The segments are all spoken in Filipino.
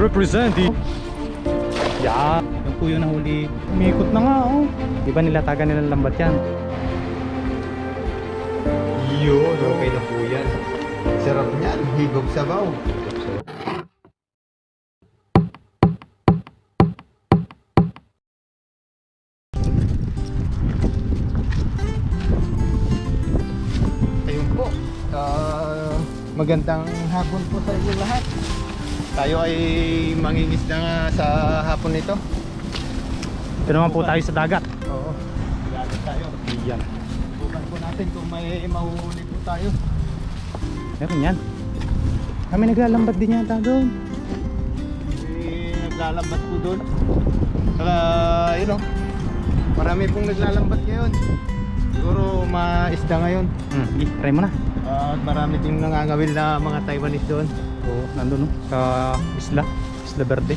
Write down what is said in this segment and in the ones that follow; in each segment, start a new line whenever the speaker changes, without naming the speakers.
Representing. Yan. Yung po yung nahuli. Umikot na nga oh. Di ba nilatagan nilang lambat yan?
Yun, okay na po yan. Sarap niyan, higop sabaw. Ayun po. Ah, magandang hapon po sa inyo lahat. Tayo ay mangingisda nga sa hapon nito.
Ito naman po tayo sa dagat.
Oo. Galit tayo.
Yan.
Bukan po natin kung may mahuhuli po tayo.
Meron yan. Kami naglalambat din yata doon.
Eh, naglalambat po doon. Saka, yun o. Marami pong naglalambat ngayon. Siguro maisda ngayon.
Hmm, try mo na.
At marami din nangangawil na mga Taiwanese doon.
Oo, nandun no, sa isla. Isla Verde.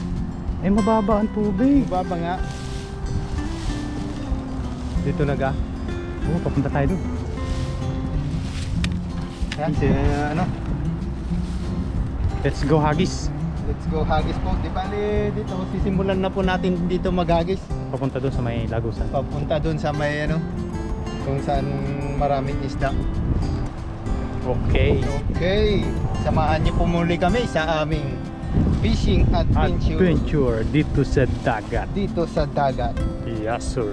Eh, mababa ang tubig.
Baba nga. Dito naga.
Oo, papunta tayo doon.
Yan, si, ano,
Let's go, Hagis.
let's go hagis po. Di bali dito, sisimulan na po natin dito maghagis.
Papunta doon sa may lagusan.
Papunta doon sa may ano, kung saan maraming isda.
Okay.
Okay, samahan niyo po muli kami sa aming fishing adventure,
Adventure dito sa dagat.
dito sa dagat.
Yes, sir.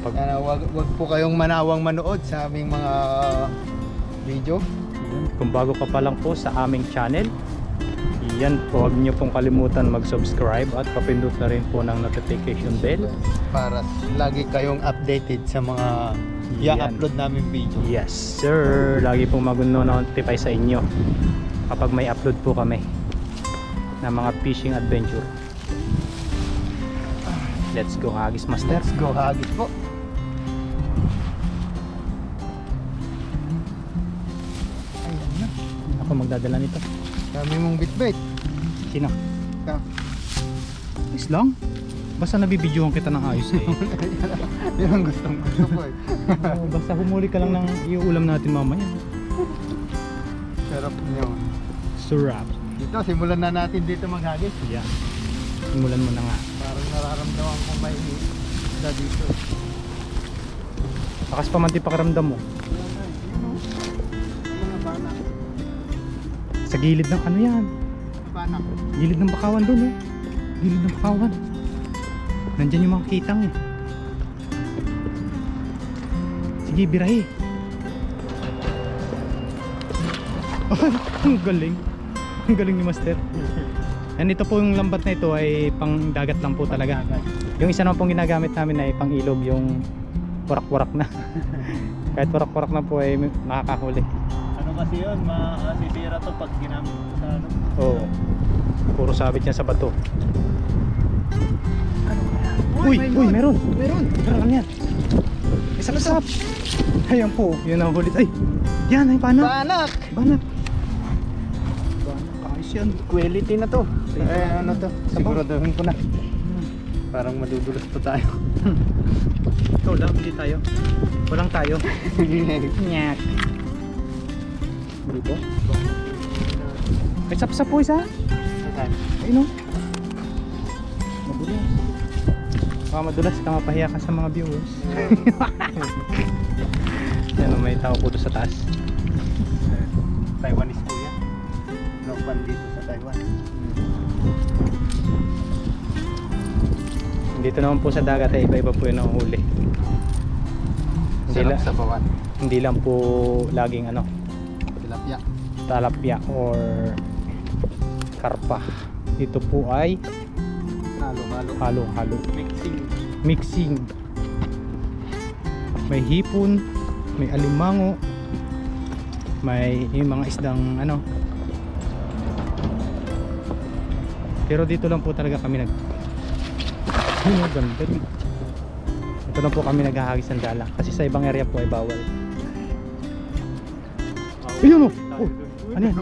Pag
Kaya wag, wag po kayong manawang manood sa aming mga video.
Kung bago ka pa lang po sa aming channel, yan po, huwag niyo pong kalimutan mag-subscribe at papindot na rin po ng notification bell.
para lagi kayong updated sa mga. I-upload namin video.
Yes, sir. Lagi pong mag-notify sa inyo kapag may upload po kami na mga fishing adventure. Let's go, Hagis Master.
Let's go hagis po. Ayan na.
Ako magdadala nito.
Dami mong bitbit.
Sino?
Ikaw.
Is lang. Basta nabibidyohan kita ng ayos eh.
Yan ang gustong gusto ko eh.
Oo, basta humuli ka lang ng iuulam natin mamaya.
Sarap niyo.
Surap.
Dito, simulan na natin dito maghagis.
Yan. Simulan mo na nga.
Parang nararamdaman ko may isda dito.
Bakas pa man di pakaramdam mo. Sa gilid ng ano yan.
Banak.
Gilid ng bakawan doon oh. Gilid ng bakawan. Nandyan yung mga kitang eh. Sige, birahe. Ang galing. Ang galing ni Master. And ito po yung lambat na ito ay pang dagat lang po talaga. Yung isa naman pong ginagamit namin ay pang ilog yung warak-warak na. Kahit warak-warak na po ay makakahuli.
Ano kasi yun, masisira to pag ginamit sa ano.
Oo. Puro sabit niya sa bato. Uy, uy, meron.
Meron.
Meron ano yan? Isap-sap. Ayan po, yun ang hulit. Ay, yan, ay panak.
Banak!
Banak. Ayos yan.
Quality na to. Eh, ano to?
Sabaw.
Siguraduhin ko na. Parang madudulas pa tayo.
Ikaw lang, hindi tayo. Walang tayo. Nyak. Dito? May sap-sap po isa. Ayun o. Madulas. Baka madulas ka mapahiya ka sa mga viewers. Yan o, may tao po sa taas.
Taiwanese po yan. Local dito sa Taiwan.
Dito naman po sa dagat ay iba-iba po yung nahuhuli. Hindi, la-
sa bawan.
hindi lang po laging ano,
Tilapia.
talapya or karpa. Dito po ay
Halo-halo.
halo-halo.
Mixing.
Mixing. May hipon, may alimango, may yung mga isdang ano. Pero dito lang po talaga kami nag Ayun, oh, ganda. Ito lang po kami naghahagis ng dala kasi sa ibang area po ay bawal. Ayun oh! oh ano yan?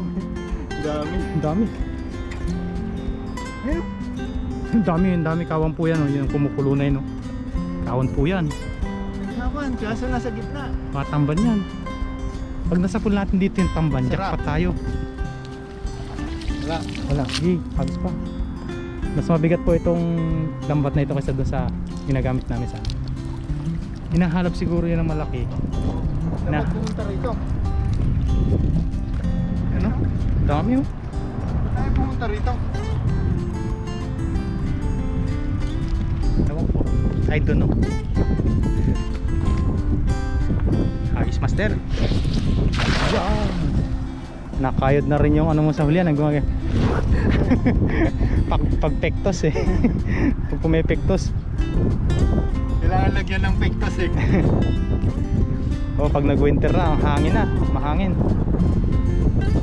Dami.
Ang dami.
Ayun.
Ang dami, ang dami kawan po yan oh. Yung kumukulo na yun oh. Kawan po yan.
Nagkawan, kaso nasa gitna.
Mga tamban yan. Pag nasa pool natin dito yung tamban, jackpot tayo.
Wala.
Wala. Gi, hagis pa. Mas mabigat po itong lambat na ito kaysa doon sa ginagamit namin sa Hinahalap siguro yan ng malaki. Na,
pumunta rito.
ano? Dami oh.
Tayo pumunta rito.
Ewan ko. I don't know. Hagis master. Yan. Nakayod na rin yung ano mo sa hulihan. Nagumag pag, pag pektos eh. pag pumepektos.
Kailangan lagyan ng pektos eh.
O pag nag-winter na, ang hangin na, mahangin.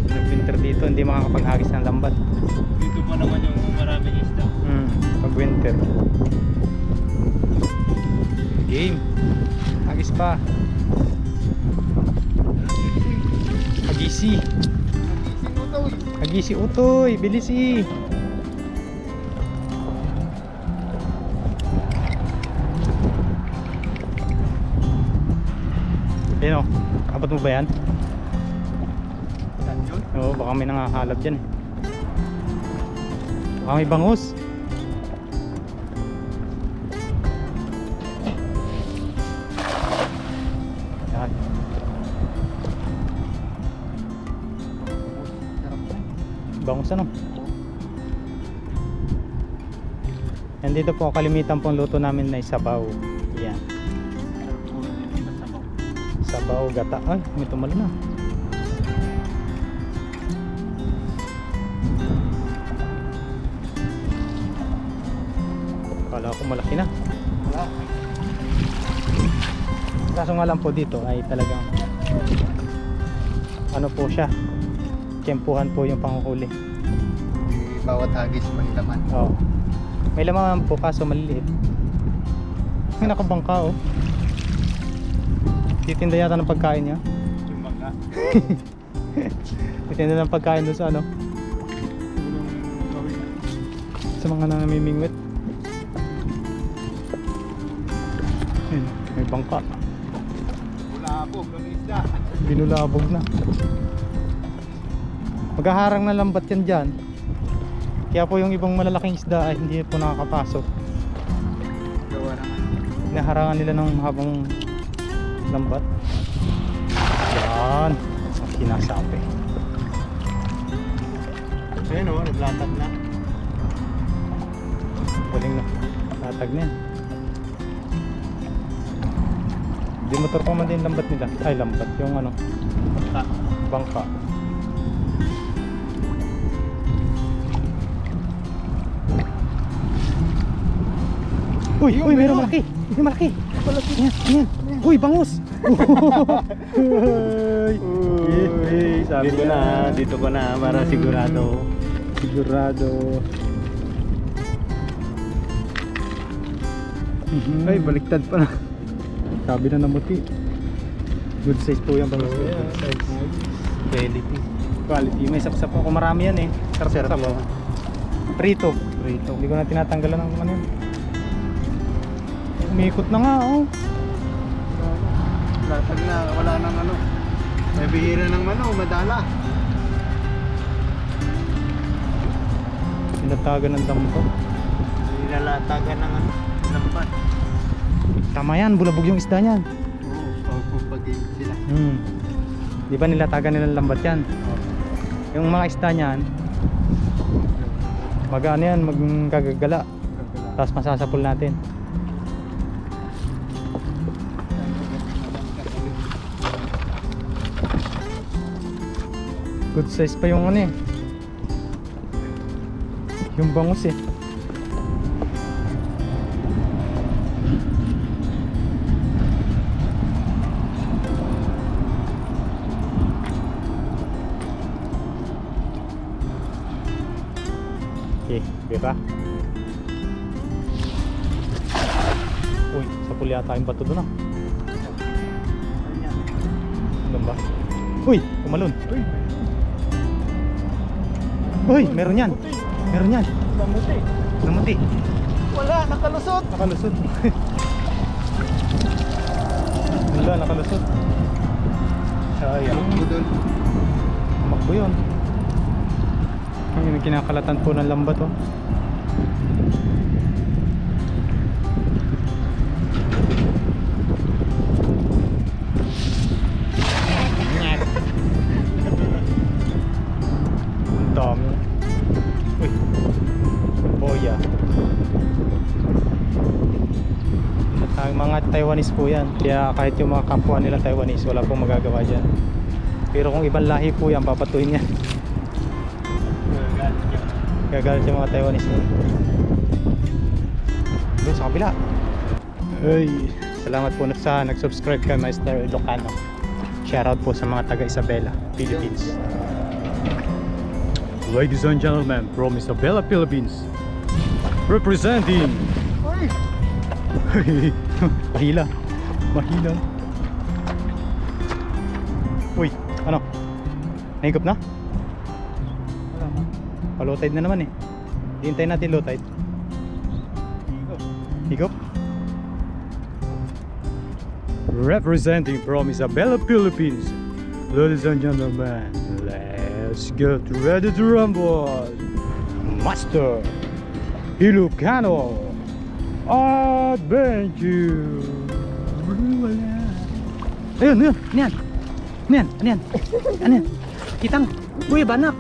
Nag-winter dito, hindi makakapaghagis ng lambat.
Dito pa naman yung maraming isda.
Hmm, pag winter. Game. Hagis pa. Hagisi.
Sinutoy.
Hagisi utoy, bilisi. Ayun o, abot mo ba yan? Oo, baka may nangahalap dyan eh. Baka may bangus. Ano? Yan dito po kalimitan pong luto namin na sabaw. Yan.
Sabaw.
Gata. Ay, may tumalo na. Kala ko malaki na.
Wala.
Kaso nga lang po dito ay talagang ano po siya. Tiyempuhan po yung panguhuli.
Bawat hagis may laman.
Oo. May laman po kaso maliliit. May nakabangka oh. Titinda yata ng pagkain niya.
Yung mga
Titinda ng pagkain doon sa ano, sa mga namimingwit. Ayun, may bangka.
Wala po, ng isda.
Binulabog na. Maghaharang na lambat yan dyan. Kaya po yung ibang malalaking isda ay hindi po nakakapasok. Naharangan nila ng mahabang lambat. Yan. Ang sinasabi.
Ayun o, naglatag na.
Galing na. Tatag na yan. Di motor pa man din lambat nila. Ay, lambat. Yung ano,
Basta.
bangka. Uy, uy, meron malaki. May malaki. Malaki. Yan, yan. Uy, bangus. Uy. Yay, sabi
dito na, dito ko na para sigurado.
Sigurado.
Ay, baliktad pa na.
Sabi na namuti. Good size po yung bangus.
Yeah, size. Quality.
Quality. May sapsap po. Kung marami yan eh. Sarap
Sarap
sarap.
yan.
Prito.
Prito.
Hindi ko na tinatanggalan ng ano yun. Umikot na nga oh.
Latag na, wala nang ano. May bihira ng ano, madala.
Sinatagan ng damo ko.
Nilalatagan ng ano, lambat.
Tama yan. Bulabog yung isda niyan.
Oo, oh, pag sila.
Hmm. Di ba nilatagan nilang lambat yan? Yung mga isda niyan, mag ano yan, magkagagala. Tapos masasapul natin. Good size pa yung ano eh. Yung bangus eh. Okay, pira. Uy, sa puli yata yung bato doon ah. Ano ba? Uy, kumalon.
Uy,
Uy, meron yan. Meron yan.
lamuti.
Namuti.
Wala, nakalusot.
Nakalusot. Wala, nakalusot. Sayang.
Tumakbo doon.
Tumakbo yun. Ang kinakalatan po ng lambat oh. Mga Taiwanese po yan. Kaya kahit yung mga kapwa nila Taiwanese, wala pong magagawa dyan. Pero kung ibang lahi po yan, papatuhin yan. Gagalit yung mga Taiwanese nun. Doon sa kabila. Ay, salamat po sa nag-subscribe kay Master Ilocano. Shoutout po sa mga taga Isabela, Philippines. Ladies and gentlemen, from Isabela, Philippines, representing. Mahila. Mahila. Uy, ano? Nahigop na? Pa-low tide na naman eh. Hintay natin low tide. Higop. Representing from Isabela, Philippines. Ladies and gentlemen, let's get ready to rumble. Master Ilocano Adventure. Ayun, ayun, ano yan? Ano yan? Ano yan? Ano yan? Kitang, uy, banak.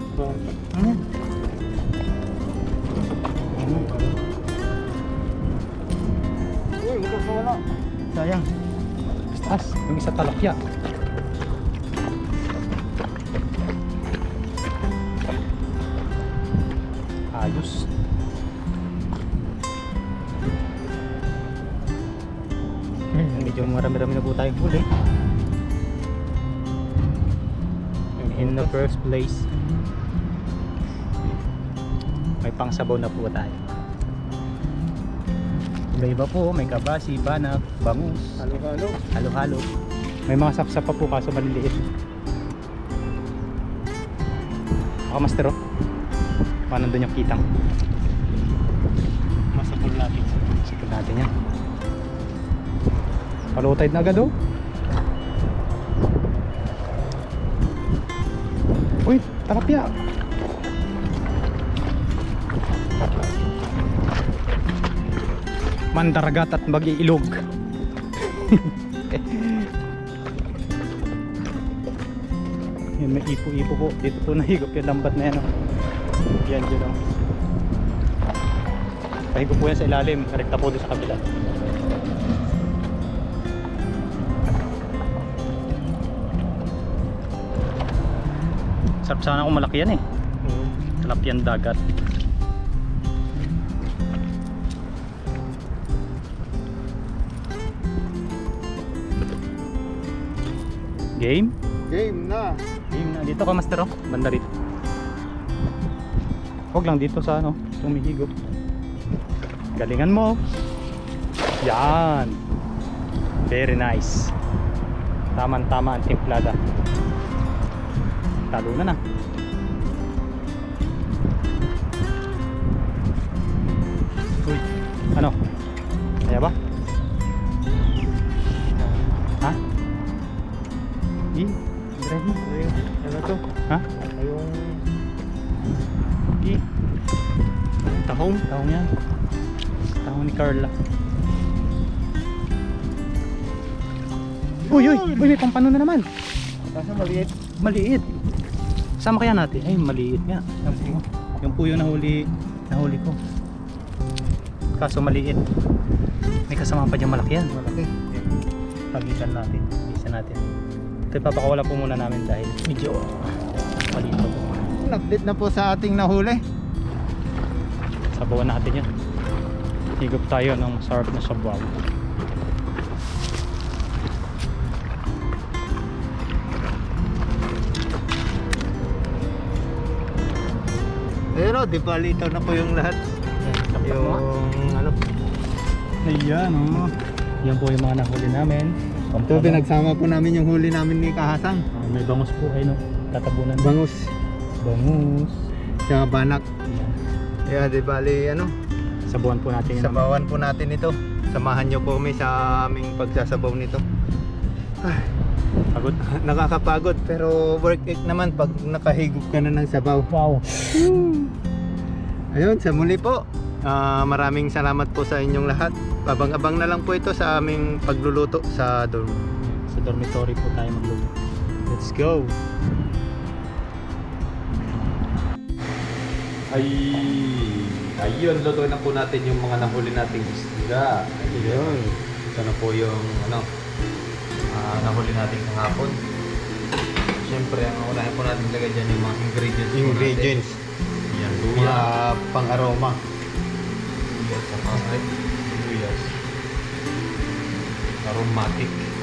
Ano yan?
Uy, wala.
Sayang. Taas, yung isa talakya. First place, may pangsabaw na po tayo. Iba-iba po, may kabasi, banak, bangus,
Halo-halo.
halo-halo. May mga sapsap pa po kaso maliliit. Baka master oh. Paano doon yung kitang?
Masapol natin.
Sikip natin yan. Tide na agad oh. Uy, takapya. Mandaragat at mag-iilog. Yan, may ipo-ipo po. Dito po nahigop yung lambat na yan. Oh. Yan dyan oh. Pahigop po yan sa ilalim. Rekta po doon sa kabila. Sarap sana kung malaki yan eh. Tilapia dagat. Game?
Game na.
Game na. Dito ka master oh. Banda rito. Huwag lang dito sa ano. Tumihigop. Galingan mo. Yan. Very nice. Taman tama ang timplada. Talo na. Uy. Ano? Kaya ba? Ha? Di. Drive mo.
Ano to?
Ha?
Yung
Di.
tahong.
Tahong yan. Tahong ni Carla. Uy, uy, uy, may pampano na naman.
Kaso maliit.
Maliit. Sama kaya natin? Ay, maliit nga. Yan po. Yung po yung nahuli, nahuli ko. Kaso maliit. May kasama pa dyan malaki yan.
Malaki.
Pagitan natin. Isa natin. Ito ipapakawala po muna namin dahil medyo malito po.
Update na po sa ating nahuli.
Sabawan natin yan. Higop tayo ng masarap na sabaw.
Pero di ba lito na po yung lahat. Yung ano.
Ayan oh. Yan po yung mga nahuli namin.
Ito pinagsama po namin yung huli namin ni Kahasang.
Ah, may bangus po ay no. Tatabunan.
Bangus.
bangus.
Sa banak.
Ayan.
Kaya di bali ano.
Sabawan po natin yun.
Sabawan po natin ito. Samahan nyo po kami sa aming pagsasabaw nito. Ay,
Pagod.
nakakapagod pero worth it naman pag nakahigop ka na ng sabaw.
Wow.
Ayun, sa muli po. Ah, maraming salamat po sa inyong lahat. Abang-abang na lang po ito sa aming pagluluto sa dorm.
Sa dormitory po tayo magluto. Let's go!
Ay, ayun, luto na po natin yung mga nahuli nating isda. Ayun. Ito na po yung, ano, ah, nahuli natin kahapon. Siyempre, ang unahin po natin ilagay dyan yung mga ingredients.
Ingredients.
Natin.
Mga
luya.
pang-aroma.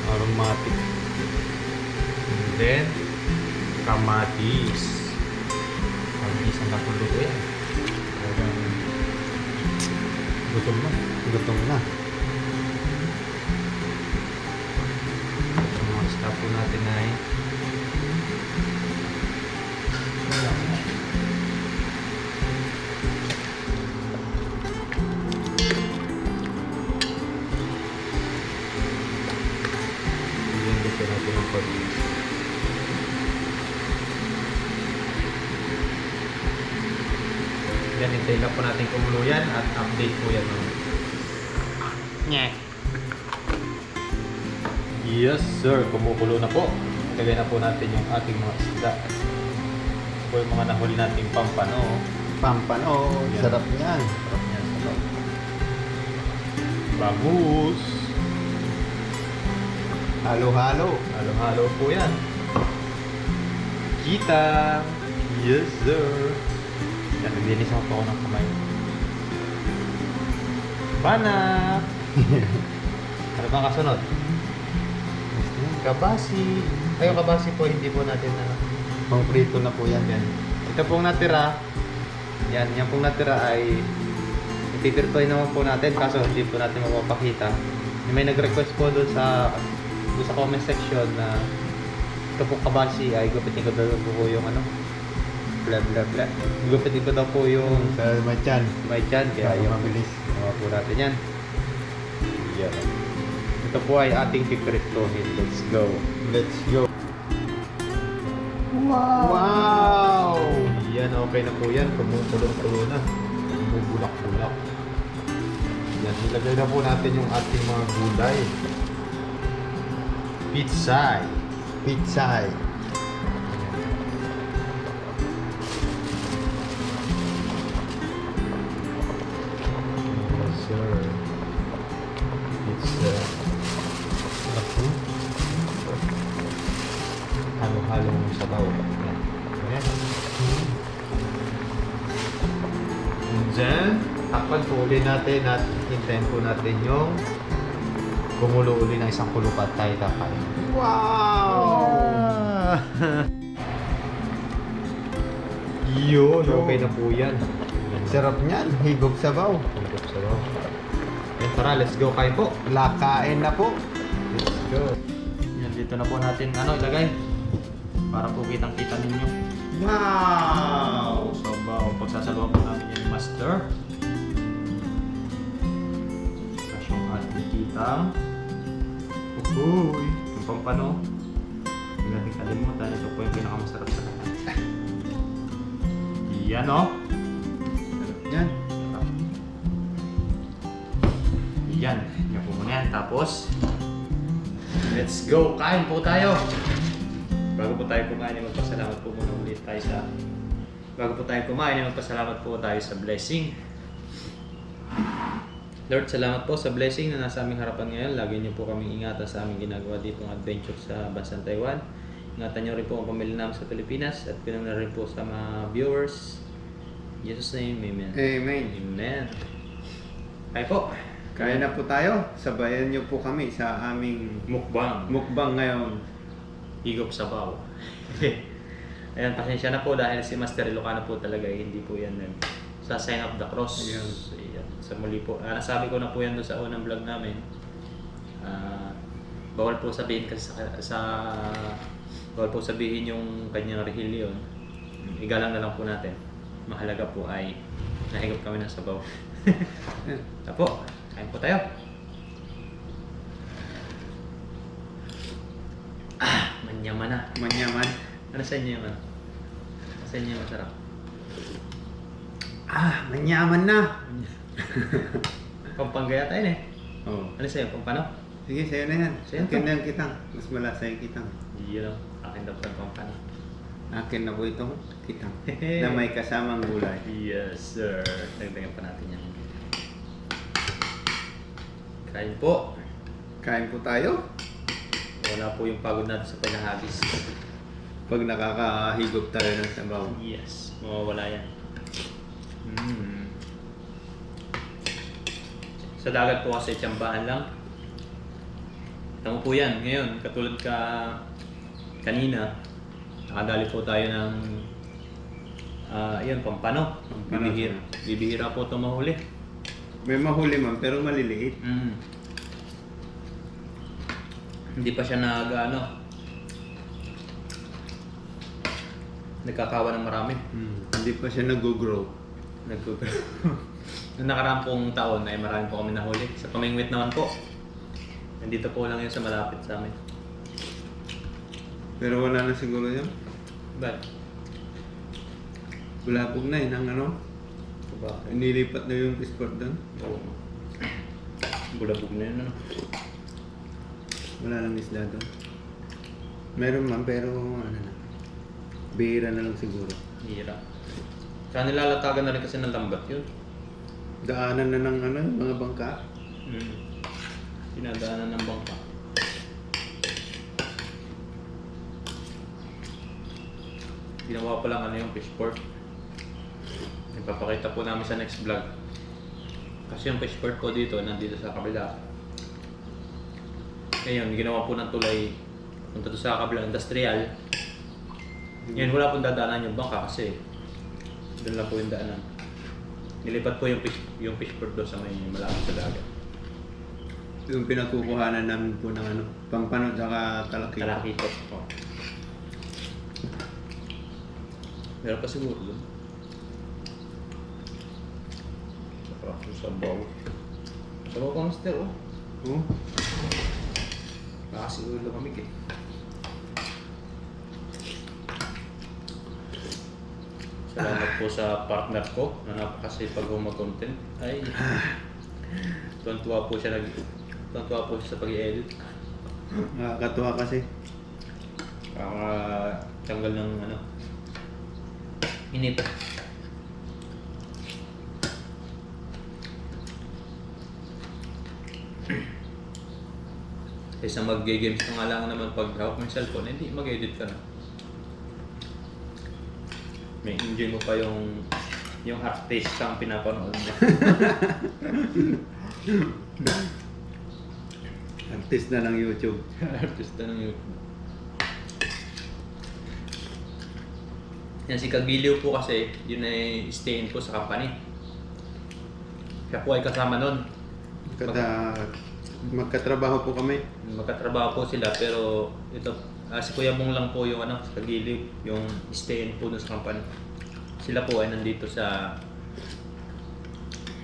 Aromatic. And then, kamatis. Kamatis ang napuluto yan. Talagang gutom na.
Gutom na.
Ang mga staff Yan, hintayin lang po natin kumulo yan at update po yan.
Nye.
Yes sir, kumukulo na po. Ilagay na po natin yung ating mga isda. Ito po yung mga nahuli nating pampano.
Pampan. Oh,
Yan.
sarap yan.
Sarap niyan sa loob. Bangus.
Halo-halo.
Halo-halo po yan. Kita. Yes sir. Yan, naglinis ako po ng kamay. Banak. ano bang kasunod? Kabasi. Ay, yung kabasi po, hindi po natin na...
Pang prito na po yan.
Yan. Ito pong natira, yan, yan pong natira ay ititirtoy naman po natin kaso hindi po natin mapapakita. May nag-request po doon sa doon sa comment section na ito pong kabasi ay gupitin ko daw po yung ano bla bla bla. Gupitin ko daw po yung
Sa machan.
may chan kaya
Kaya
yung
mabilis.
Ginawa po natin yan. Yan. Ito po ay ating pipritohin. Let's go.
Let's go. Wow!
Yan, okay na po yan. Kumukulong-kulo na. Bubulak-bulak. Yan, ilagay na po natin yung ating mga gulay. Pizza.
Pizza.
Then, takpan po uli natin at hintayin po natin yung kumulo uli ng isang kulupat tayo kakain.
Wow!
Yun, okay na po yan.
Sarap niyan. Higop sabaw.
Tumpok sabaw. Yan, tara, let's go kain po.
Lakain na po.
Let's go. Yan, dito na po natin, ano, ilagay. Para po kitang-kita ninyo.
Wow!
Sabaw. Pagsasabaw po namin yung master. Tapos yung ating kitang. Uhuy. Yung pampano. Hindi natin kalimutan. Ito po yung pinakamasarap sa lahat. Yan, oh.
Yan.
Yan. Yan po muna yan. Tapos, let's go. Kain po tayo. Bago po tayo kumain, magpasalamat po muna ulit tayo sa... Bago po tayo kumain, magpasalamat po tayo sa blessing. Lord, salamat po sa blessing na nasa aming harapan ngayon. Lagi niyo po kaming ingatan sa aming ginagawa dito ng adventure sa bansang Taiwan. Ingatan niyo rin po ang pamilya namin sa Pilipinas at pinag na rin po sa mga viewers. In Jesus' name, Amen.
Amen.
Amen. Ay po.
Kaya na po tayo. Sabayan niyo po kami sa aming
Mukbang.
mukbang ngayon.
Higop sabaw. Ayan, pasensya na po dahil si Master Ilocano po talaga eh, hindi po yan nag sa sign of the cross.
Ayan.
Ayan. Sa muli po. Ah, nasabi ko na po yan doon sa unang vlog namin. Ah, bawal po sabihin kasi sa, sa bawal po sabihin yung kanyang relihiyon. Igalang na lang po natin. Mahalaga po ay nahigop kami ng sabaw. Tapo, kain po tayo. Ah, manyaman na.
Manyaman.
Ano sa inyo yung ano? Sa inyo masarap?
Ah, manyaman na.
Pampangga yata yun eh.
Oo.
Ano sa'yo? Pampano?
Sige, sa'yo na yan.
Sa'yo
Akin
to.
na yung kitang. Mas malasa yung kitang.
Yun o. Akin daw sa pampano.
Akin na po itong kitang. Na may kasamang gulay.
Yes, sir. Dagdagan pa natin yan. Kain po.
Kain po tayo.
Wala po yung pagod natin sa paghahagis.
Pag nakakahigop tayo ng sabaw.
Yes, mawawala yan. Mm. Sa dagat po kasi tiyambahan lang. Tama po yan. Ngayon, katulad ka kanina, nakadali po tayo ng ah yan, pampano.
Pampano.
Bibihira, bibihira po ito mahuli.
May mahuli man, pero maliliit.
Mm. Hindi pa siya nag ano, nagkakawa ng marami.
Hmm. Hindi pa siya nag-grow.
Nagkukulo. Noong nakaraang pong taon ay marami po kami nahuli. Sa Pamingwit naman po. Nandito po lang yun sa malapit sa amin.
Pero wala na siguro yun.
But,
Bulabog na eh, ng ano.
bakit?
Nilipat na yung sport doon.
Oo. Bulabog na yun ano.
Wala nang isda doon. Meron man, pero ano na. Bihira na lang siguro.
Hira. Kaya nilalatagan na rin kasi ng lambat yun.
Daanan na ng ano, mga bangka.
Mm. Pinadaanan ng bangka. Ginawa pa lang ano yung fish port. Ipapakita po namin sa next vlog. Kasi yung fish port ko dito, nandito sa kabila. Ngayon, ginawa po ng tulay punta to sa kabila industrial. Ngayon, wala pong dadaanan yung bangka kasi doon lang po yung daanan. Nilipat po yung fish, yung fish port doon sa may malapit sa dagat.
Yung pinagkukuhanan namin po ng ano, pampano tsaka talaki.
Kalakito. Oh. Meron pa siguro doon. Sarap yung sabaw. Sabaw pa, master, oh. Baka siguro lumamig eh. Salamat po sa partner ko na napakasipag mag-content. Ay, tuwan-tuwa po siya nag tuwan-tuwa po siya sa pag-edit.
nakakatuwa kasi.
Para tanggal ng ano, init. Kaysa mag-games ka nga lang naman pag hawak mo yung cellphone, hindi mag-edit ka na. May enjoy mo pa yung yung artist ang pinapanood mo.
Artist na ng YouTube.
Artista ng YouTube. Yan si Kagiliw po kasi, yun ay stay-in po sa company. Siya po ay kasama nun.
Kata, magkatrabaho po kami.
Magkatrabaho po sila pero ito, ah, si Kuya Bong lang po yung ano, si Kagiliw, yung stay-in po dun sa company. Sila po ay nandito sa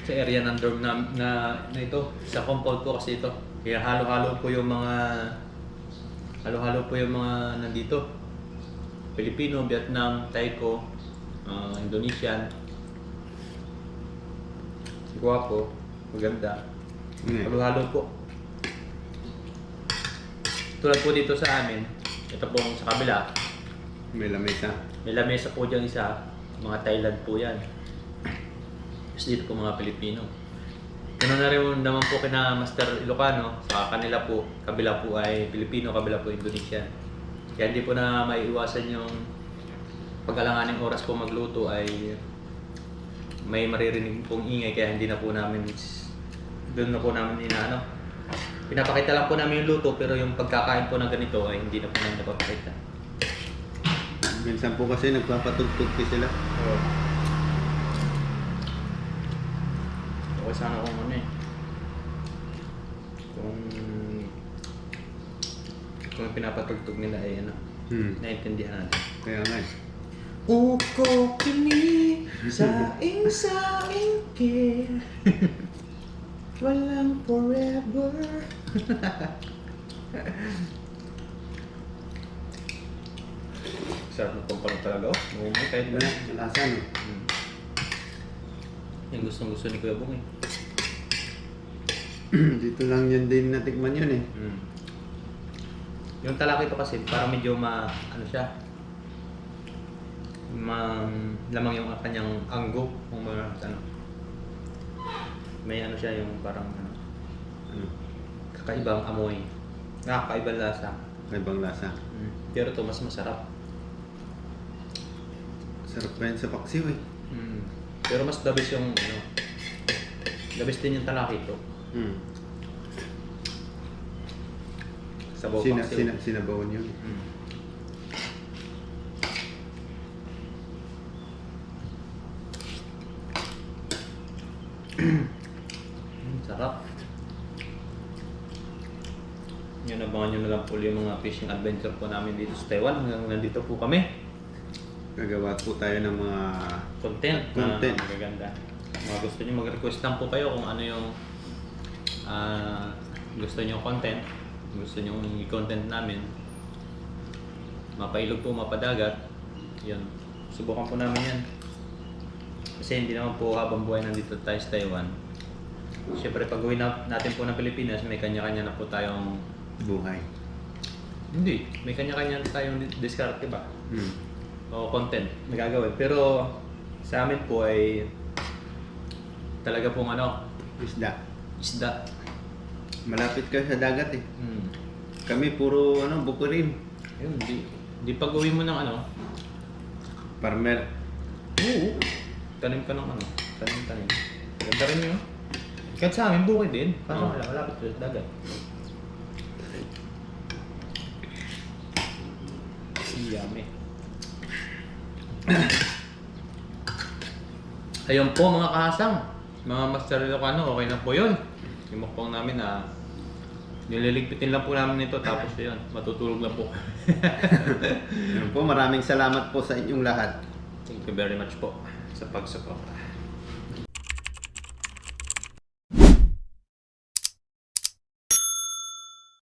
sa area ng dorm na, na, na ito, sa compound po kasi ito. Kaya halo-halo po yung mga halo-halo po yung mga nandito. Filipino, Vietnam, Taiko, ah, Indonesian. Si Guapo, maganda.
Ngayon.
Halo-halo po. Tulad po dito sa amin, ito pong sa kabila,
May lamesa.
may lamesa po dyan isa, mga Thailand po yan. Tapos dito po mga Pilipino. Ganun na rin naman po kina Master Ilocano, sa kanila po, kabila po ay Pilipino, kabila po Indonesian. Kaya hindi po na maiiwasan yung pag-alanganing oras po magluto ay may maririnig pong ingay kaya hindi na po namin doon na po namin inaano. Pinapakita lang po namin yung luto pero yung pagkakain po ng ganito ay hindi na po namin napapakita.
Minsan po kasi nagpapatugtog pa sila.
Oo. Okay sana kung ano eh. Kung kung pinapatugtog nila ay ano,
Hmm.
naiintindihan natin.
Kaya nga eh.
Uko kini saing saing ke Walang forever Sarap na pang pala talaga oh. Oo, kahit
Wala, lasa no.
Hmm. Yung gustong gusto ni Kuya Bong eh.
Dito lang yan din natikman yun eh.
Mm. Yung talaki to kasi parang medyo ma ano siya. Ma lamang yung kanyang anggo kung mga ano. May ano siya yung parang ano,
Ano?
kakaibang amoy. Nakakaibang lasa.
May bang lasa.
Mm. Pero to mas masarap.
Sarap pa yan sa paksiw eh.
Mm. Pero mas best yung ano. Best din yung talaki to.
Mm.
Sabaw
Sina,
paksiw.
sina, sinabawan yun.
Mm, abangan nyo na lang po yung mga fishing adventure po namin dito sa Taiwan. Hanggang nandito po kami.
Gagawa po tayo ng mga
Content.
Content.
Na magaganda. Mga gusto nyo mag-request lang po kayo kung ano yung ah, gusto nyo content. Gusto nyo i-content namin. Mapailog po, mapadagat. Yun. Subukan po namin yan. Kasi hindi naman po habang buhay nandito tayo sa Taiwan. Siyempre, pag uwi na, natin po ng Pilipinas, may kanya-kanya na po tayong...
buhay.
Hindi. May kanya-kanya tayong di- diskarte ba?
Mm.
o content na gagawin. Pero sa amin po ay talaga pong ano,
Isda.
isda.
Malapit kayo sa dagat eh.
Hmm.
Kami puro ano, bukurin.
Yun, di, di pag uwi mo ng ano,
Farmer.
oo, tanim ka ng ano, tanim-tanim. Ganda rin yun. Kahit sa amin, bukid din. Kaso
Oo.
wala, malapit sa dagat. Yummy. Ayun po mga kahasang. Mga master ano, okay na po yun. Yung mukbang namin na nililigpitin lang po namin ito tapos yun, matutulog lang po.
Yun po, maraming salamat po sa inyong lahat.
Thank you very much po sa pagsuporta.